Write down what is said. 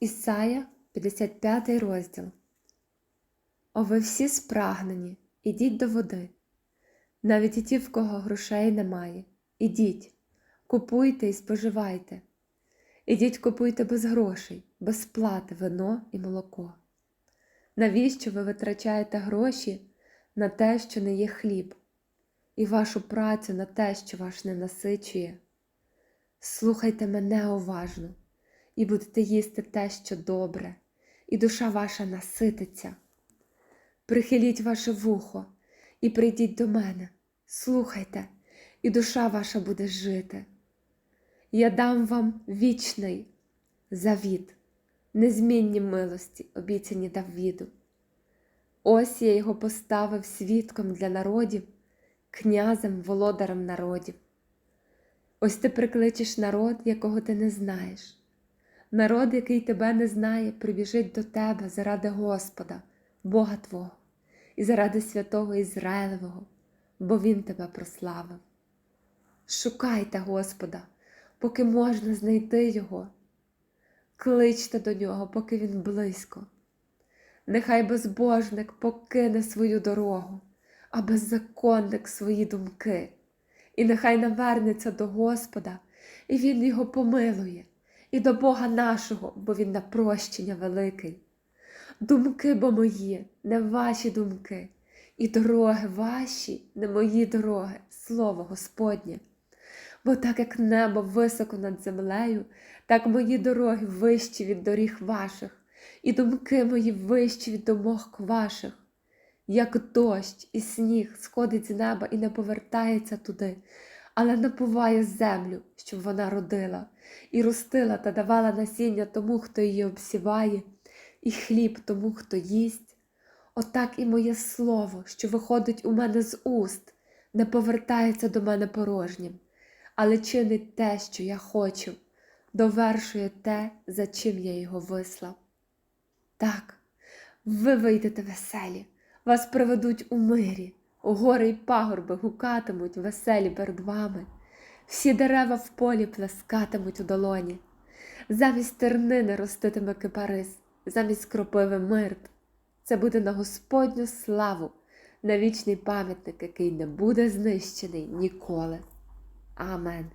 Ісая, 55 розділ. О, ви всі спрагнені, ідіть до води. Навіть і ті, в кого грошей немає. Ідіть, купуйте і споживайте. Ідіть купуйте без грошей, без плати вино і молоко. Навіщо ви витрачаєте гроші на те, що не є хліб, і вашу працю на те, що вас не насичує? Слухайте мене уважно, і будете їсти те, що добре, і душа ваша насититься. Прихиліть ваше вухо і прийдіть до мене, слухайте, і душа ваша буде жити. Я дам вам вічний завіт, незмінні милості, обіцяні Давіду. Ось я його поставив свідком для народів, князем, володарем народів. Ось ти прикличеш народ, якого ти не знаєш. Народ, який тебе не знає, прибіжить до тебе заради Господа, Бога Твого, і заради святого Ізраїлевого, бо Він тебе прославив. Шукайте Господа, поки можна знайти Його. Кличте до нього, поки він близько. Нехай безбожник покине свою дорогу, а беззаконник свої думки, і нехай навернеться до Господа, і Він його помилує, і до Бога нашого, бо Він на прощення великий. Думки бо мої, не ваші думки, і дороги ваші, не мої дороги, слово Господнє. Бо так як небо високо над землею, так мої дороги вищі від доріг ваших, і думки мої вищі від думок ваших. Як дощ і сніг сходить з неба і не повертається туди, але напуває землю, щоб вона родила, і ростила та давала насіння тому, хто її обсіває, і хліб тому, хто їсть. Отак і моє слово, що виходить у мене з уст, не повертається до мене порожнім, але чинить те, що я хочу, довершує те, за чим я його вислав. Так, ви вийдете веселі, вас приведуть у мирі, гори й пагорби гукатимуть веселі бердвами, всі дерева в полі плескатимуть у долоні, замість тернини роститиме кипарис, замість кропиви мирт. Це буде на Господню славу, на вічний пам'ятник, який не буде знищений ніколи. Амен.